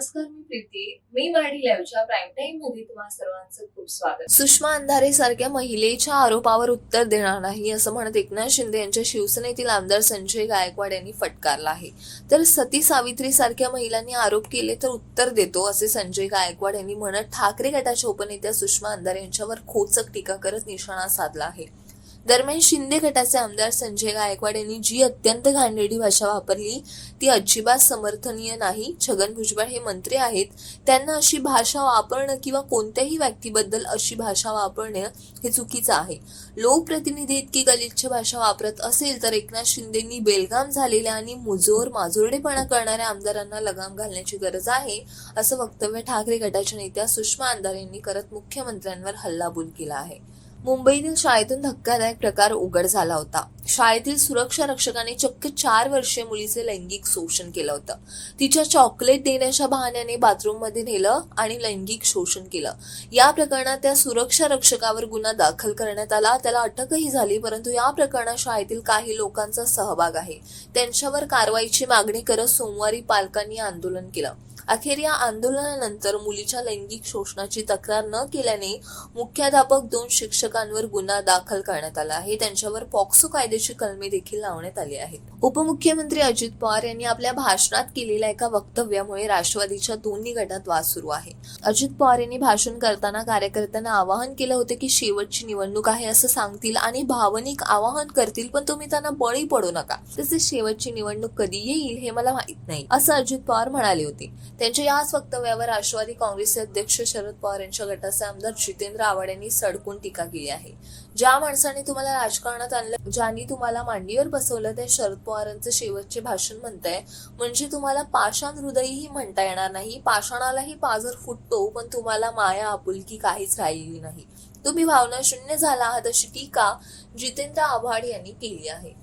नमस्कार मी प्रीती. मी मराठी लाईव्हच्या प्राईम टाइममध्ये तुम्हा सर्वांचं खूप स्वागत. सुषमा अंधारे सारख्या महिलेच्या आरोपावर उत्तर देणार नाही असं म्हणत एकनाथ शिंदे यांच्या शिवसेनेतील आमदार संजय गायकवाड यांनी फटकारला आहे. तर सती सावित्री सारख्या महिलांनी आरोप केले तर उत्तर देतो असे संजय गायकवाड यांनी म्हणत ठाकरे गटाच्या उपनेत्या सुषमा अंधारे यांच्यावर खोचक टीका करत निशाणा साधला आहे. दरम्यान शिंदे गटाचे आमदार संजय गायकवाड यांनी जी अत्यंत घाणेरडी भाषा वापरली ती अजिबात समर्थनीय नाही. छगन भुजबळ हे मंत्री आहेत. त्यांना अशी भाषा वापरणं किंवा कोणत्याही व्यक्तीबद्दल अशी भाषा वापरणं हे चुकीचं आहे. लोकप्रतिनिधी इतकी गलिच्छ भाषा वापरत असेल तर एकनाथ शिंदेंनी बेलगाम झालेल्या आणि मुजोर माजुरडेपणा करणाऱ्या आमदारांना लगाम घालण्याची गरज आहे असं वक्तव्य ठाकरे गटाच्या नेत्या सुषमा अंधारे यांनी करत मुख्यमंत्र्यांवर हल्लाबोल केला आहे. मुंबईतील शाळेतून धक्कादायक प्रकार उघड झाला होता. शाळेतील सुरक्षा रक्षकाने चक्क चार वर्षीय मुलीचे लैंगिक शोषण केलं होतं. तिच्या चॉकलेट देण्याच्या बहाण्याने बाथरूममध्ये नेलं आणि लैंगिक शोषण केलं. या प्रकरणात त्या सुरक्षा रक्षकावर गुन्हा दाखल करण्यात आला. त्याला अटकही झाली परंतु या प्रकरणात शाळेतील काही लोकांचा सहभाग आहे. त्यांच्यावर कारवाईची मागणी करत सोमवारी पालकांनी आंदोलन केलं. अखेर या आंदोलनानंतर मुलीच्या लैंगिक शोषणाची तक्रार न केल्याने मुख्याध्यापक दोन शिक्षकांवर गुन्हा दाखल करण्यात आला आहे. त्यांच्यावर पॉक्सो कायदे कायद्याची कलमे देखील लावण्यात आली आहेत उपमुख्यमंत्री अजित पवार यांनी आपल्या भाषणात केलेल्या एका वक्तव्यामुळे राष्ट्रवादीच्या दोन्ही गटात वाद सुरू आहे. अजित पवार यांनी भाषण करताना कार्यकर्त्यांना आवाहन केलं होते की शेवटची निवडणूक आहे असं सांगतील आणि भावनिक आवाहन करतील पण तुम्ही त्यांना बळी पडू नका. तसेच शेवटची निवडणूक कधी येईल हे मला माहीत नाही असं अजित पवार म्हणाले होते. त्यांच्या याच वक्तव्यावर राष्ट्रवादी काँग्रेसचे अध्यक्ष शरद पवार यांच्या गटाचे आमदार जितेंद्र आव्हाड यांनी सडकून टीका केली आहे. ज्या माणसाने तुम्हाला राजकारणात आणलं ज्याने तुम्हाला मांडीवर बसवलं ते शरद पवारांचे शेवटचे भाषण म्हणताय. म्हणजे तुम्हाला पाषाण हृदयही म्हणता येणार नाही. पाषाणालाही पाझर फुटतो पण तुम्हाला माया आपुलकी काहीच राहिलेली नाही. तुम्ही भावना शून्य झाला आहात अशी टीका जितेंद्र आव्हाड यांनी केली आहे.